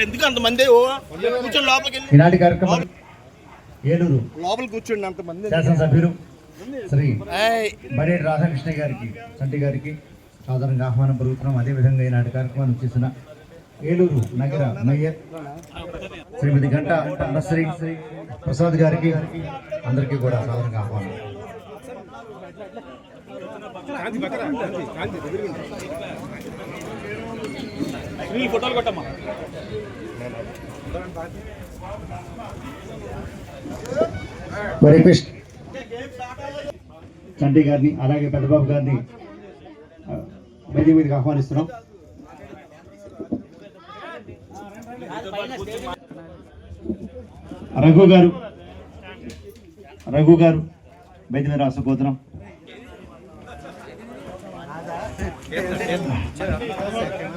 అక్కడ ఎందుకు అంతమంది కూర్చొని లోపలికి ఈనాటి కార్యక్రమం ఏలూరు లోపల కూర్చోండి అంతమంది శాసనసభ్యులు శ్రీ బడేటి రాధాకృష్ణ గారికి చంటి గారికి సాధారణంగా ఆహ్వానం పలుకుతున్నాం. అదేవిధంగా ఈనాటి కార్యక్రమాన్ని చేసిన ఏలూరు నగర మేయర్ శ్రీమతి గంట పద్మశ్రీ ప్రసాద్ గారికి అందరికీ కూడా సాధారణంగా ఆహ్వానం. రిక్వెస్ట్ చంటి గారిని అలాగే పెద్దబాబు గారిని వేదిక మీదకి ఆహ్వానిస్తున్నాం. రఘు గారు రఘు గారు వేదిక మీద రాసపోతున్నాం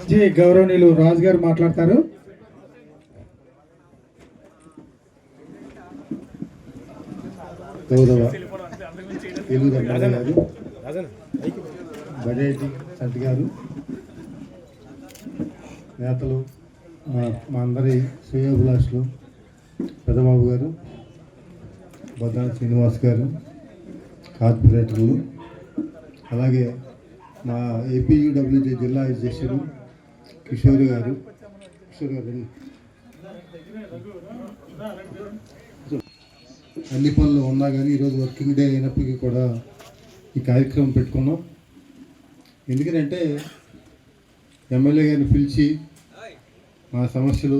జీ గౌరవనీయులు రాజు గారు మాట్లాడతారు. గౌరవ తెలుగు ఎమ్మెల్యే గారు బడేటి సంతి గారు నేతలు మా- మా అందరి శ్రేయోభిలాషులు పెద్దబాబు గారు బొద్దాన శ్రీనివాస్ గారు కార్పొరేటర్లు అలాగే మా ఏపీయూడబ్ల్యూజే జిల్లా అధ్యక్షుడు కిషోర్ గారు. కిషోర్ గారు అన్ని పనులు ఉన్నా కానీ ఈరోజు వర్కింగ్ డే అయినప్పటికీ కూడా ఈ కార్యక్రమం పెట్టుకున్నాం. ఎందుకంటే ఎమ్మెల్యే గారిని పిలిచి మా సమస్యలు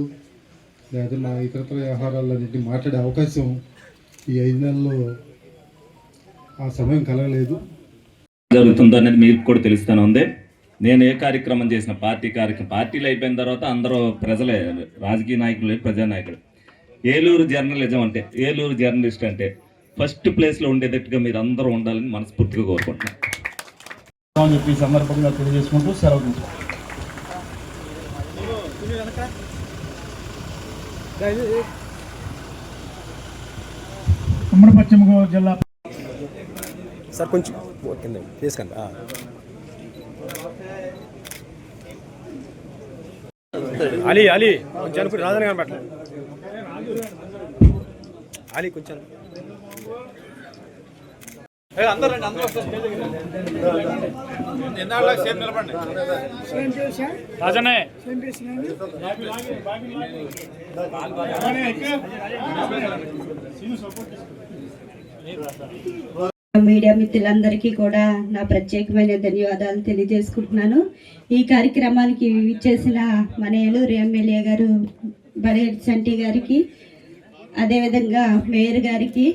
లేదా మా ఇతరత్ర వ్యవహారాలన్నింటినీ మాట్లాడే అవకాశం ఈ ఐదు నెలల్లో ఆ సమయం కలగలేదు. జరుగుతుందో అనేది మీకు కూడా తెలుస్తూనే ఉంది. నేను ఏ కార్యక్రమం చేసిన పార్టీ కార్యక్రమం పార్టీలు అయిపోయిన తర్వాత అందరూ ప్రజలే రాజకీయ నాయకులు ప్రజానాయకులు. ఏలూరు జర్నలిజం అంటే ఏలూరు జర్నలిస్ట్ అంటే ఫస్ట్ ప్లేస్లో ఉండేటట్టుగా మీరు అందరూ ఉండాలని మనస్ఫూర్తిగా కోరుకుంటున్నాను. అని చెప్పి సందర్భంగా తెలియజేసుకుంటూ సెలవు ఉమ్మడి పశ్చిమ గోదావరి జిల్లా సార్ కొంచెం కింద తీసుకండి ఆ. అలీ అలీ కొంచెం అనుకుని రాజన్ గారు పెట్టండి అలీ కొంచెం రాజనే. మీడియా మిత్రులందరికీ కూడా నా ప్రత్యేకమైన ధన్యవాదాలు తెలియజేసుకుంటున్నాను. ఈ కార్యక్రమానికి ఇచ్చేసిన మన ఏలూరు ఎమ్మెల్యే గారు బడేటి చంటి గారికి అదేవిధంగా మేయర్ గారికి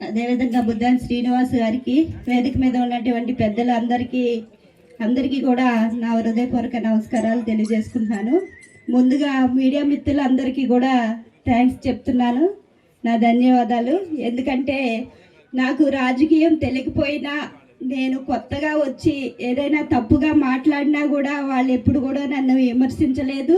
అదేవిధంగా బుద్ధాన్ శ్రీనివాస్ గారికి వేదిక మీద ఉన్నటువంటి పెద్దలందరికీ అందరికీ కూడా నా హృదయపూర్వక నమస్కారాలు తెలియజేసుకుంటున్నాను. ముందుగా మీడియా మిత్రులందరికీ కూడా థ్యాంక్స్ చెప్తున్నాను. నా ధన్యవాదాలు. ఎందుకంటే నాకు రాజకీయం తెలియకపోయినా నేను కొత్తగా వచ్చి ఏదైనా తప్పుగా మాట్లాడినా కూడా వాళ్ళు ఎప్పుడు కూడా నన్ను విమర్శించలేదు.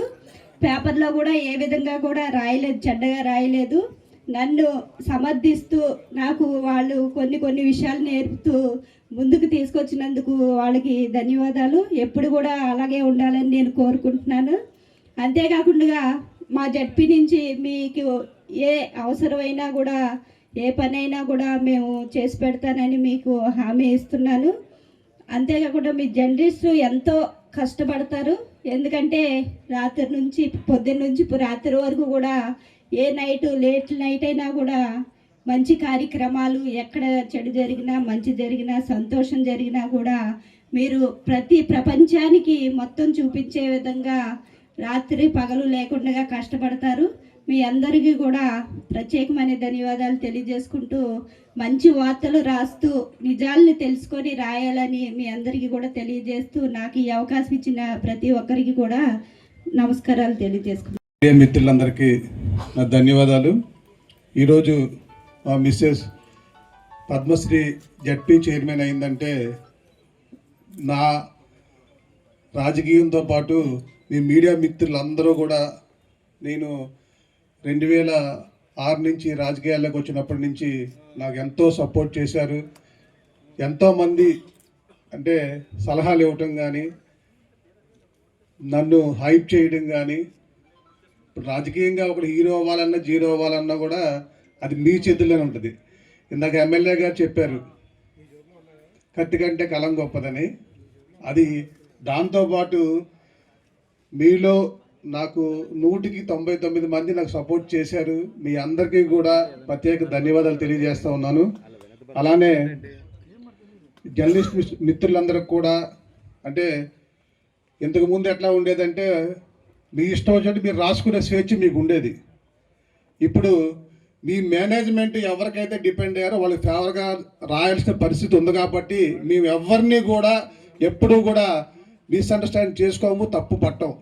పేపర్లో కూడా ఏ విధంగా కూడా రాయలేదు చెడ్డగా రాయలేదు. నన్ను సమర్థిస్తూ నాకు వాళ్ళు కొన్ని కొన్ని విషయాలు నేర్పుతూ ముందుకు తీసుకొచ్చినందుకు వాళ్ళకి ధన్యవాదాలు. ఎప్పుడు కూడా అలాగే ఉండాలని నేను కోరుకుంటున్నాను. అంతేకాకుండా మా జడ్పీ నుంచి మీకు ఏ అవసరమైనా కూడా ఏ పనైనా కూడా మేము చేసి పెడతానని మీకు హామీ ఇస్తున్నాను. అంతేకాకుండా మీ జర్నలిస్ట్ ఎంతో కష్టపడతారు. ఎందుకంటే రాత్రి నుంచి పొద్దున్న నుంచి ఇప్పుడు రాత్రి వరకు కూడా ఏ నైట్ లేట్ నైట్ అయినా కూడా మంచి కార్యక్రమాలు ఎక్కడ చెడు జరిగినా మంచి జరిగినా సంతోషం జరిగినా కూడా మీరు ప్రతి ప్రపంచానికి మొత్తం చూపించే విధంగా రాత్రి పగలు లేకుండా కష్టపడతారు. మీ అందరికీ కూడా ప్రత్యేకమైన ధన్యవాదాలు తెలియజేసుకుంటూ మంచి వార్తలు రాస్తూ నిజాల్ని తెలుసుకొని రాయాలని మీ అందరికీ కూడా తెలియజేస్తూ నాకు ఈ అవకాశం ఇచ్చిన ప్రతి ఒక్కరికి కూడా నమస్కారాలు తెలియజేసుకుంటాను మిత్రులందరికీ నా ధన్యవాదాలు. ఈరోజు మా మిస్సెస్ పద్మశ్రీ జడ్పీ చైర్మన్ అయిందంటే నా రాజకీయంతో పాటు మీ మీడియా మిత్రులందరూ కూడా నేను రెండు వేల ఆరు నుంచి రాజకీయాల్లోకి వచ్చినప్పటి నుంచి నాకు ఎంతో సపోర్ట్ చేశారు. ఎంతోమంది అంటే సలహాలు ఇవ్వటం కానీ నన్ను హైప్ చేయడం కానీ ఇప్పుడు రాజకీయంగా ఒకడు హీరో అవ్వాలన్నా జీరో అవ్వాలన్నా కూడా అది మీ చేతుల్లోనే ఉంటుంది. ఇందాక ఎమ్మెల్యే గారు చెప్పారు కత్తి కంటే కలం గొప్పదని. అది దాంతోపాటు మీలో నాకు నూటికి తొంభై తొమ్మిది మంది నాకు సపోర్ట్ చేశారు. మీ అందరికీ కూడా ప్రత్యేక ధన్యవాదాలు తెలియజేస్తా ఉన్నాను. అలానే జర్నలిస్ట్ మిస్- మిత్రులందరికి కూడా అంటే ఇంతకుముందు ఎట్లా ఉండేదంటే మీ ఇష్టం వచ్చినట్టు మీరు రాసుకునే స్వేచ్ఛ మీకు ఉండేది. ఇప్పుడు మీ మేనేజ్మెంట్ ఎవరికైతే డిపెండ్ అయ్యారో వాళ్ళకి ఫేవర్గా రాయాల్సిన పరిస్థితి ఉంది కాబట్టి మేము ఎవరిని కూడా ఎప్పుడూ కూడా మిస్అండర్స్టాండ్ చేసుకోము తప్పు పట్టం.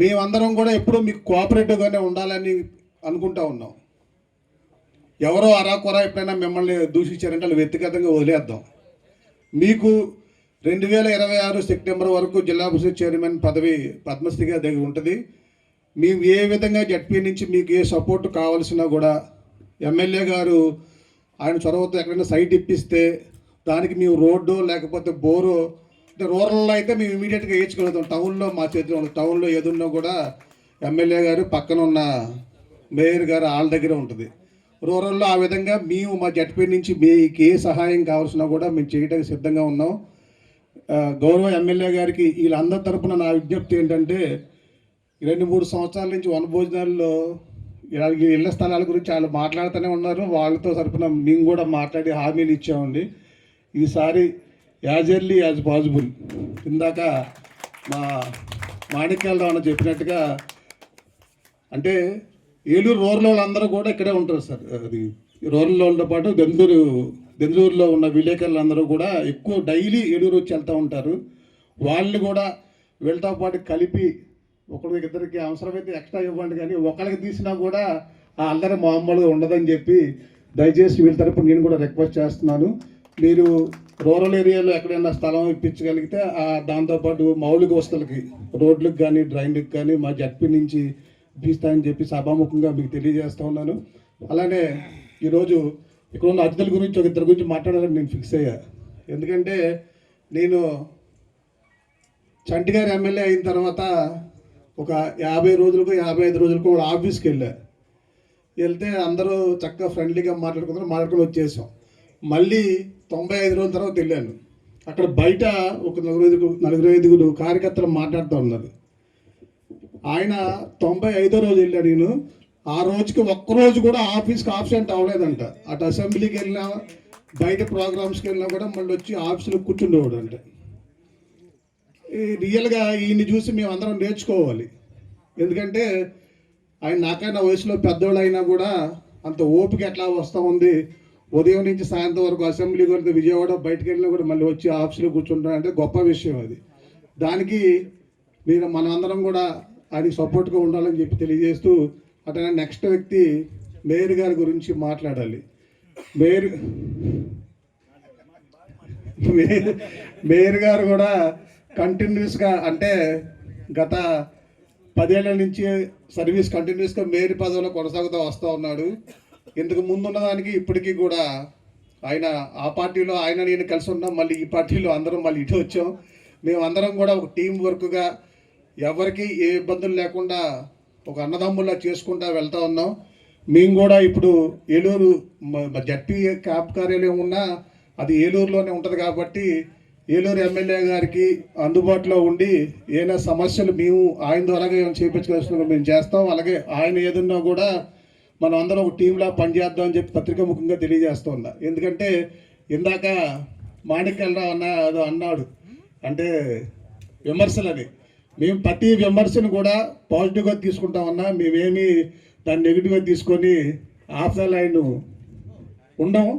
మేమందరం కూడా ఎప్పుడూ మీకు కోఆపరేటివ్గానే ఉండాలని అనుకుంటా ఉన్నాం. ఎవరో అరాకొరా ఎప్పుడైనా మిమ్మల్ని దూషించారంటే వాళ్ళు వ్యక్తిగతంగా వదిలేద్దాం. మీకు రెండు వేల ఇరవై ఆరు సెప్టెంబర్ వరకు జిల్లా పరిషత్ చైర్మన్ పదవి పద్మశ్రీగా దగ్గర ఉంటుంది. మేము ఏ విధంగా జడ్పీ నుంచి మీకు ఏ సపోర్ట్ కావాల్సినా కూడా ఎమ్మెల్యే గారు ఆయన చొరవతో ఎక్కడైనా సైట్ ఇప్పిస్తే దానికి మేము రోడ్డు లేకపోతే బోరు రూరల్లో అయితే మేము ఇమీడియట్గా వేయించగలుగుతాం టౌన్లో మా చేతిలో టౌన్లో ఏదున్నా కూడా ఎమ్మెల్యే గారు పక్కన ఉన్న మేయర్ గారు వాళ్ళ దగ్గర ఉంటుంది. రూరల్లో ఆ విధంగా మేము మా జడ్పీ నుంచి మీకు ఏ సహాయం కావాల్సినా కూడా మేము చేయడానికి సిద్ధంగా ఉన్నాం. గౌరవ ఎమ్మెల్యే గారికి వీళ్ళందరి తరపున నా విజ్ఞప్తి ఏంటంటే రెండు మూడు సంవత్సరాల నుంచి వన భోజనాల్లో ఇలా ఈ ఇళ్ళ స్థలాల గురించి వాళ్ళు మాట్లాడుతూనే ఉన్నారు. వాళ్ళతో తరపున మేము కూడా మాట్లాడి హామీలు ఇచ్చామండి. ఈసారి యాజ్ ఎర్లీ యాజ్ పాసిబుల్. ఇందాక మా మాణిక్యాలరావు అన్న చెప్పినట్టుగా అంటే ఏలూరు రూరల్ వాళ్ళందరూ కూడా ఇక్కడే ఉంటారు సార్. అది రూరల్ వాళ్ళతో పాటు దెందూరు దెందూరులో ఉన్న విలేకరులందరూ కూడా ఎక్కువ డైలీ ఏలూరు వచ్చి వెళ్తూ ఉంటారు. వాళ్ళు కూడా వీళ్ళతో పాటు కలిపి ఒకరికి ఇద్దరికి అవసరమైతే ఎక్స్ట్రా ఇవ్వండి కానీ ఒకరికి తీసినా కూడా ఆ అల్లరి మామూలుగా ఉండదని చెప్పి దయచేసి వీళ్ళ తరపు నేను కూడా రిక్వెస్ట్ చేస్తున్నాను. మీరు రూరల్ ఏరియాలో ఎక్కడైనా స్థలం ఇప్పించగలిగితే ఆ దాంతోపాటు మౌలిక వస్తువులకి రోడ్లకు కానీ డ్రైన్లకు కానీ మా జడ్పీ నుంచి ఇప్పిస్తానని చెప్పి సభాముఖంగా మీకు తెలియజేస్తూ ఉన్నాను. అలానే ఈరోజు ఇక్కడ ఉన్న అతిథుల గురించి ఒక ఇద్దరు గురించి మాట్లాడాలని నేను ఫిక్స్ అయ్యా. ఎందుకంటే నేను చంటి గారు ఎమ్మెల్యే అయిన తర్వాత ఒక యాభై రోజులకు యాభై ఐదు రోజులకు కూడా ఆఫీస్కి వెళ్ళా. వెళ్తే అందరూ చక్కగా ఫ్రెండ్లీగా మాట్లాడుకుంటారు మాట్లాడుకుని వచ్చేసాం. మళ్ళీ తొంభై ఐదు రోజుల తర్వాత వెళ్ళాను. అక్కడ బయట ఒక నలుగురు ఐదుగురు నలుగురు ఐదుగురు కార్యకర్తలు మాట్లాడుతూ ఉన్నారు. ఆయన తొంభై ఐదో రోజు వెళ్ళాడు నేను. ఆ రోజుకి ఒక్క రోజు కూడా ఆఫీస్కి ఆబ్సెంట్ అవ్వలేదంట. అటు అసెంబ్లీకి వెళ్ళినా బయట ప్రోగ్రామ్స్కి వెళ్ళినా కూడా మళ్ళీ వచ్చి ఆఫీసులో కూర్చుండేవాడు అంట ఈ రియల్గా ఈయన్ని చూసి మేము అందరం నేర్చుకోవాలి. ఎందుకంటే ఆయన నాకైనా వయసులో పెద్దోళ్ళు అయినా కూడా అంత ఓపిక ఎట్లా వస్తూ ఉంది? ఉదయం నుంచి సాయంత్రం వరకు అసెంబ్లీ కొడితే విజయవాడ బయటకు వెళ్ళినా కూడా మళ్ళీ వచ్చి ఆఫీసులో కూర్చుంటారంటే గొప్ప విషయం అది. దానికి మీరు మనందరం కూడా ఆయనకి సపోర్ట్గా ఉండాలని చెప్పి తెలియజేస్తూ అట్లా నెక్స్ట్ వ్యక్తి మేయర్ గారి గురించి మాట్లాడాలి. మేయర్ మేయర్ గారు కూడా కంటిన్యూస్గా అంటే గత పదేళ్ళ నుంచి సర్వీస్ కంటిన్యూస్గా మేయర్ పదవిలో కొనసాగుతూ వస్తూ ఉన్నాడు. ఇంతకు ముందున్న దానికి ఇప్పటికీ కూడా ఆయన ఆ పార్టీలో ఆయన నేను కలిసి ఉన్నాం మళ్ళీ ఈ పార్టీలో అందరం మళ్ళీ ఇటు వచ్చాం. మేము అందరం కూడా ఒక టీం వర్క్గా ఎవరికి ఏ ఇబ్బందులు లేకుండా ఒక అన్నదమ్ముల్లా చేసుకుంటా వెళ్తా ఉన్నాం. మేము కూడా ఇప్పుడు ఏలూరు జడ్పీ క్యాప్ కార్యాలయం ఉన్నా అది ఏలూరులోనే ఉంటుంది కాబట్టి ఏలూరు ఎమ్మెల్యే గారికి అందుబాటులో ఉండి ఏదైనా సమస్యలు మేము ఆయన ద్వారా ఏమైనా చేయించుకోవాల్సిన మేము చేస్తాం. అలాగే ఆయన ఏదన్నా కూడా మనం అందరం ఒక టీంలా పనిచేద్దాం అని చెప్పి పత్రిక ముఖంగా తెలియజేస్తూ ఉన్నా ఎందుకంటే ఇందాక మాణిక్యాలరావు అన్న ఏదో అన్నాడు. అంటే విమర్శలని మేము ప్రతి విమర్శను కూడా పాజిటివ్గా తీసుకుంటామన్నా మేమేమి దాన్ని నెగిటివ్గా తీసుకొని ఆఫ్ ద లైన్ ఉండము.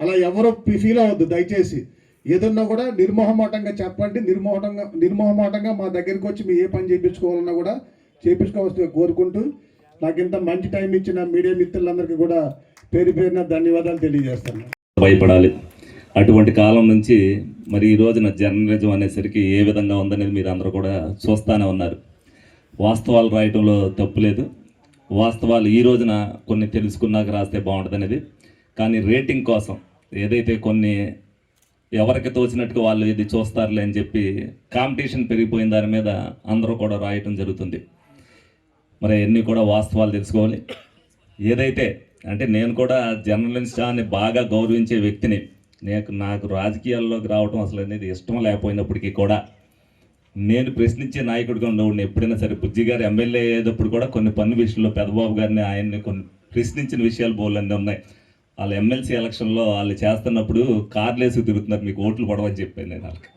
అలా ఎవరు ఫీల్ అవ్వద్దు దయచేసి. ఏదన్నా కూడా నిర్మోహమాటంగా చెప్పండి. నిర్మోహటంగా నిర్మోహమాటంగా మా దగ్గరికి వచ్చి మీ ఏ పని చేయించుకోవాలన్నా కూడా చేయించుకోవాల్సి కోరుకుంటూ నాకు ఇంత మంచి టైం ఇచ్చిన మీడియా మిత్రులందరికీ కూడా పేరు పేరున ధన్యవాదాలు తెలియజేస్తాను. భయపడాలి. అటువంటి కాలం నుంచి మరి ఈ రోజున జర్నలిజం అనేసరికి ఏ విధంగా ఉందనేది మీరు అందరూ కూడా చూస్తూనే ఉన్నారు. వాస్తవాలు రాయటంలో తప్పులేదు వాస్తవాలు ఈ రోజున కొన్ని తెలుసుకున్నాక రాస్తే బాగుంటుంది కానీ రేటింగ్ కోసం ఏదైతే కొన్ని ఎవరికి తోచినట్టుగా వాళ్ళు ఇది చూస్తారులే అని చెప్పి కాంపిటీషన్ పెరిగిపోయిన దాని మీద అందరూ కూడా రాయటం జరుగుతుంది. మరి అన్నీ కూడా వాస్తవాలు తెలుసుకోవాలి. ఏదైతే అంటే నేను కూడా జర్నలిస్టాన్ని బాగా గౌరవించే వ్యక్తిని నేను నాకు రాజకీయాల్లోకి రావడం అసలు అనేది ఇష్టం లేకపోయినప్పటికీ కూడా నేను ప్రశ్నించే నాయకుడిగా ఉండవుడిని ఎప్పుడైనా సరే బుజ్జి గారు ఎమ్మెల్యే అయ్యేటప్పుడు కూడా కొన్ని పన్ను విషయంలో పెద్దబాబు గారిని ఆయన్ని కొన్ని ప్రశ్నించిన విషయాలు బోలన్నీ ఉన్నాయి. వాళ్ళ ఎమ్మెల్సీ ఎలక్షన్లో వాళ్ళు చేస్తున్నప్పుడు కార్లు వేసి తిరుగుతున్నారు మీకు ఓట్లు పడవని చెప్పాను నేను వాళ్ళకి.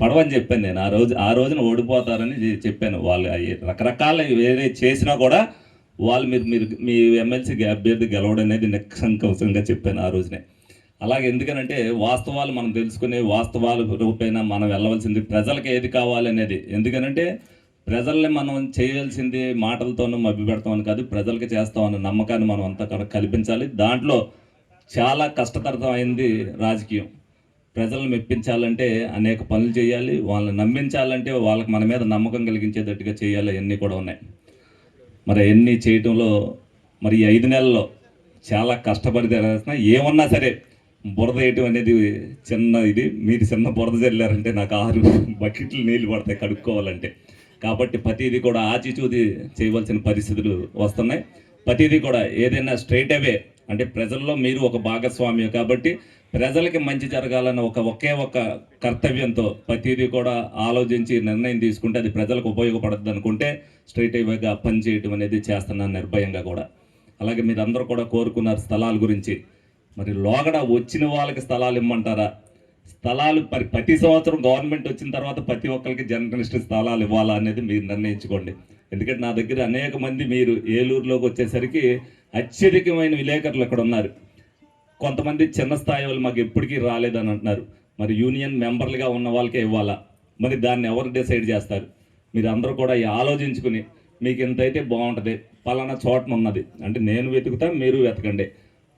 పడవని చెప్పాను నేను. ఆ రోజు ఆ రోజున ఓడిపోతారని చెప్పాను వాళ్ళు. రకరకాల వేరే చేసినా కూడా వాళ్ళు మీరు మీరు మీ ఎమ్మెల్సీ అభ్యర్థి గెలవడం అనేది నిస్సంకోచంగా చెప్పాను ఆ రోజునే. అలాగే ఎందుకనంటే వాస్తవాలు మనం తెలుసుకునే వాస్తవాల రూపేణ మనం వెళ్ళవలసింది ప్రజలకు ఏది కావాలనేది ఎందుకనంటే ప్రజల్ని మనం చేయాల్సింది మాటలతోనూ మభ్యపెడతామని కాదు ప్రజలకి చేస్తామన్న నమ్మకాన్ని మనం అంతా కల్పించాలి. దాంట్లో చాలా కష్టతరమైంది రాజకీయం. ప్రజలను మెప్పించాలంటే అనేక పనులు చేయాలి వాళ్ళని నమ్మించాలంటే వాళ్ళకి మన మీద నమ్మకం కలిగించేటట్టుగా చేయాలి అవన్నీ కూడా ఉన్నాయి. మరి అవన్నీ చేయటంలో మరి ఈ ఐదు నెలల్లో చాలా కష్టపడి చేస్తున్నా ఏమన్నా సరే బురద వేయటం అనేది చిన్న ఇది. మీరు చిన్న బురద చల్లారంటే నాకు ఆరు బకెట్లు నీళ్ళు పడతాయి కడుక్కోవాలంటే. కాబట్టి ప్రతిదీ కూడా ఆచిచూది చేయవలసిన పరిస్థితులు వస్తున్నాయి. ప్రతిదీ కూడా ఏదైనా స్ట్రైట్ అవే. అంటే ప్రజల్లో మీరు ఒక భాగస్వామ్యం కాబట్టి ప్రజలకి మంచి జరగాలన్న ఒక ఒకే ఒక కర్తవ్యంతో ప్రతిదీ కూడా ఆలోచించి నిర్ణయం తీసుకుంటే అది ప్రజలకు ఉపయోగపడద్దు అనుకుంటే స్ట్రైట్ అవేగా పనిచేయటం అనేది చేస్తున్నాను నిర్భయంగా కూడా. అలాగే మీరు అందరూ కూడా కోరుకున్నారు స్థలాల గురించి. మరి లోగడ వచ్చిన వాళ్ళకి స్థలాలు ఇమ్మంటారా? స్థలాలు మరి ప్రతి సంవత్సరం గవర్నమెంట్ వచ్చిన తర్వాత ప్రతి ఒక్కరికి జర్నలిస్ట్ స్థలాలు ఇవ్వాలా అనేది మీరు నిర్ణయించుకోండి. ఎందుకంటే నా దగ్గర అనేక మంది మీరు ఏలూరులోకి వచ్చేసరికి అత్యధికమైన విలేకరులు ఇక్కడ ఉన్నారు. కొంతమంది చిన్న స్థాయి వాళ్ళు మాకు ఎప్పటికీ రాలేదని అంటున్నారు. మరి యూనియన్ మెంబర్లుగా ఉన్న వాళ్ళకే ఇవ్వాలా? మరి దాన్ని ఎవరు డిసైడ్ చేస్తారు? మీరు అందరూ కూడా ఆలోచించుకుని మీకు ఎంతైతే బాగుంటుంది పలానా చోటన ఉన్నది. అంటే నేను వెతుకుతా మీరు వెతకండి.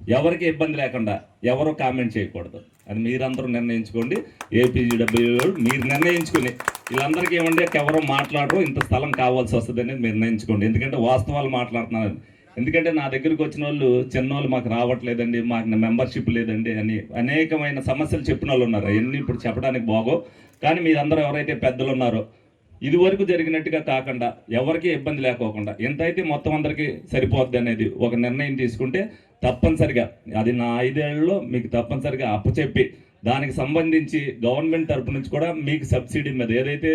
ఎవరికి ఇబ్బంది లేకుండా ఎవరు కామెంట్ చేయకూడదు. అది మీరందరూ నిర్ణయించుకోండి. ఏపీజీడబ్ల్యూ మీరు నిర్ణయించుకుని వీళ్ళందరికీ ఏమండి ఎవరో మాట్లాడరు ఇంత స్థలం కావాల్సి వస్తుంది అనేది నిర్ణయించుకోండి. ఎందుకంటే వాస్తవాలు మాట్లాడుతున్నారు ఎందుకంటే నా దగ్గరికి వచ్చిన వాళ్ళు చిన్నోళ్ళు మాకు రావట్లేదండి మాకు మెంబర్షిప్ లేదండి అని అనేకమైన సమస్యలు చెప్పిన వాళ్ళు ఉన్నారు. అవన్నీ ఇప్పుడు చెప్పడానికి బాగో కానీ మీరందరూ ఎవరైతే పెద్దలు ఉన్నారో ఇది వరకు జరిగినట్టుగా కాకుండా ఎవరికి ఇబ్బంది లేకోకుండా ఎంతైతే మొత్తం అందరికీ సరిపోద్ది అనేది ఒక నిర్ణయం తీసుకుంటే తప్పనిసరిగా అది నా ఐదేళ్ళలో మీకు తప్పనిసరిగా అప్పచెప్పి దానికి సంబంధించి గవర్నమెంట్ తరపు నుంచి కూడా మీకు సబ్సిడీ మీద ఏదైతే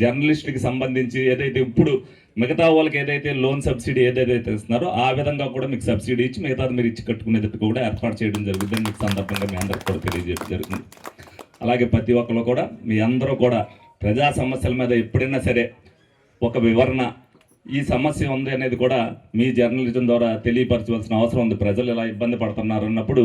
జర్నలిస్టులకి సంబంధించి ఏదైతే ఇప్పుడు మిగతా వాళ్ళకి ఏదైతే లోన్ సబ్సిడీ ఏదైతే ఇస్తున్నారో ఆ విధంగా కూడా మీకు సబ్సిడీ ఇచ్చి మిగతాది మీరు ఇచ్చి కట్టుకునేటట్టు కూడా ఏర్పాటు చేయడం జరుగుతుంది మీకు సందర్భంగా మీ అందరికి కూడా తెలియజేయడం జరుగుతుంది అలాగే ప్రతి ఒక్కరు కూడా మీ అందరూ కూడా ప్రజా సమస్యల మీద ఎప్పుడైనా సరే ఒక వివరణ ఈ సమస్య ఉంది అనేది కూడా మీ జర్నలిజం ద్వారా తెలియపరచవలసిన అవసరం ఉంది. ప్రజలు ఇలా ఇబ్బంది పడుతున్నారు అన్నప్పుడు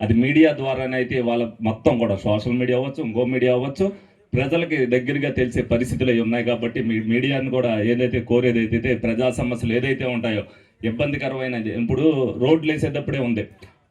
అది మీడియా ద్వారానైతే వాళ్ళ మొత్తం కూడా సోషల్ మీడియా అవ్వచ్చు ఇంకో మీడియా అవ్వచ్చు. ప్రజలకి దగ్గరగా తెలిసే పరిస్థితులు అవి ఉన్నాయి కాబట్టి మీ మీడియాను కూడా ఏదైతే కోరేది అయితే ప్రజా సమస్యలు ఏదైతే ఉంటాయో ఇబ్బందికరమైనది ఇప్పుడు రోడ్లు వేసేటప్పుడే ఉంది.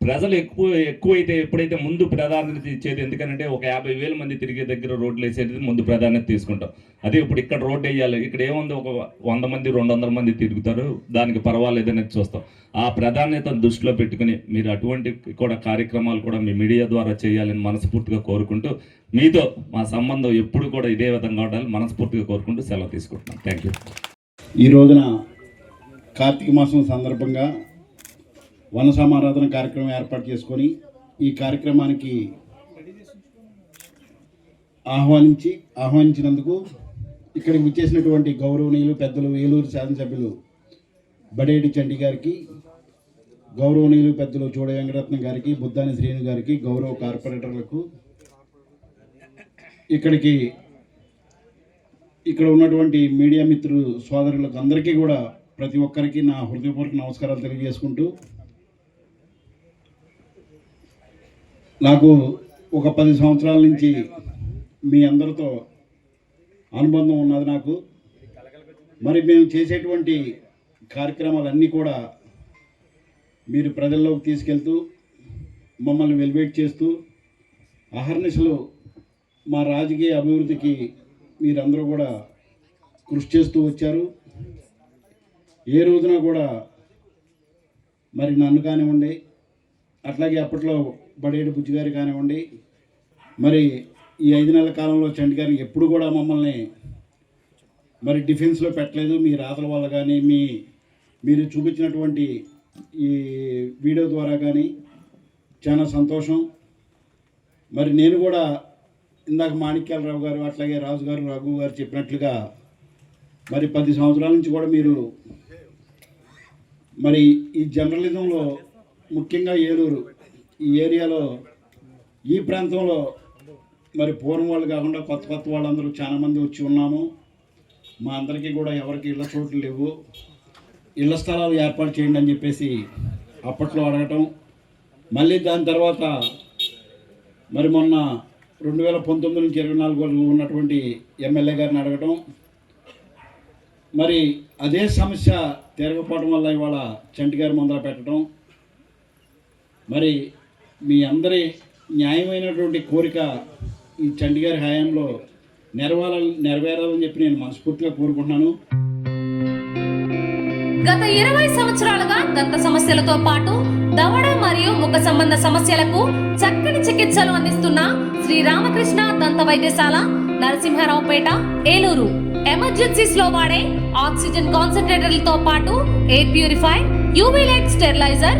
ప్రజలు ఎక్కువ ఎక్కువైతే ఎప్పుడైతే ముందు ప్రాధాన్యత ఇచ్చేది ఎందుకంటే ఒక యాభై వేల మంది తిరిగే దగ్గర రోడ్లు వేసేది ముందు ప్రాధాన్యత తీసుకుంటాం. అదే ఇప్పుడు ఇక్కడ రోడ్డు వేయాలి ఇక్కడ ఏముంది ఒక వంద మంది రెండు వందల మంది తిరుగుతారు దానికి పర్వాలేదని చూస్తాం. ఆ ప్రాధాన్యతను దృష్టిలో పెట్టుకుని మీరు అటువంటి కూడా కార్యక్రమాలు కూడా మీ మీడియా ద్వారా చేయాలని మనస్ఫూర్తిగా కోరుకుంటూ మీతో మా సంబంధం ఎప్పుడు కూడా ఇదే విధంగా ఉండాలి మనస్ఫూర్తిగా కోరుకుంటూ సెలవు తీసుకుంటున్నాం. థ్యాంక్ యూ ఈ రోజున కార్తీక మాసం సందర్భంగా వన సమారాధన కార్యక్రమం ఏర్పాటు చేసుకొని ఈ కార్యక్రమానికి ఆహ్వానించి ఆహ్వానించినందుకు ఇక్కడికి వచ్చేసినటువంటి గౌరవనీయులు పెద్దలు ఏలూరు శాసనసభ్యులు బడేటి చండి గారికి గౌరవనీయులు పెద్దలు చూడ వెంకటరత్నం గారికి బుద్ధాని శ్రీను గారికి గౌరవ కార్పొరేటర్లకు ఇక్కడికి ఇక్కడ ఉన్నటువంటి మీడియా మిత్రులు సోదరులకు అందరికీ కూడా ప్రతి ఒక్కరికి నా హృదయపూర్వక నమస్కారాలు తెలియజేసుకుంటూ నాకు ఒక పది సంవత్సరాల నుంచి మీ అందరితో అనుబంధం ఉన్నది నాకు. మరి మేము చేసేటువంటి కార్యక్రమాలన్నీ కూడా మీరు ప్రజల్లోకి తీసుకెళ్తూ మమ్మల్ని వెలివేట్ చేస్తూ అహర్నిశలు మా రాజకీయ అభివృద్ధికి మీరందరూ కూడా కృషి చేస్తూ వచ్చారు. ఏ రోజున కూడా మరి నన్ను కానివ్వండి అట్లాగే అప్పట్లో బడేడు బుజ్జి గారు కానివ్వండి మరి ఈ ఐదు నెలల కాలంలో చండి గారిని ఎప్పుడు కూడా మమ్మల్ని మరి డిఫెన్స్లో పెట్టలేదు. మీ రాతల వల్ల కానీ మీ మీరు చూపించినటువంటి ఈ వీడియో ద్వారా కానీ చాలా సంతోషం. మరి నేను కూడా ఇందాక మాణిక్యాలరావు గారు అట్లాగే రాజు గారు రఘు గారు చెప్పినట్లుగా మరి పది సంవత్సరాల నుంచి కూడా మీరు మరి ఈ జర్నలిజంలో ముఖ్యంగా ఏలూరు ఈ ఏరియాలో ఈ ప్రాంతంలో మరి పూర్వం వాళ్ళు కాకుండా కొత్త కొత్త వాళ్ళందరూ చాలామంది వచ్చి ఉన్నాము. మా అందరికీ కూడా ఎవరికి ఇళ్ళ చోట్లు లేవు. ఇళ్ళ స్థలాలు ఏర్పాటు చేయండి అని చెప్పేసి అప్పట్లో అడగటం. మళ్ళీ దాని తర్వాత మరి మొన్న రెండు వేల పంతొమ్మిది నుంచి ఇరవై నాలుగు వరకు ఉన్నటువంటి ఎమ్మెల్యే గారిని అడగటం. మరి అదే సమస్య తిరగపోవడం వల్ల ఇవాళ చంటి గారి ముందర పెట్టడం మరి మీ అందరి న్యాయమైనటువంటి కోరిక ఈ చండీగఢ్ హయాంలో నెరవేరాలని నెరవేరాలని చెప్పి నేను మనస్ఫూర్తిగా కోరుకుంటున్నాను. గత ఇరవై సంవత్సరాలుగా దంత సమస్యలతో పాటు దవడ మరియు ముఖ సంబంధ సమస్యలకు చక్కని చికిత్సలు అందిస్తున్న శ్రీ రామకృష్ణ దంత వైద్యశాల నరసింహారావుపేట ఏలూరు. ఎమర్జెన్సీస్లో వాడే ఆక్సిజన్ కాన్సన్ట్రేటర్లతో పాటు air purify UV light steriliser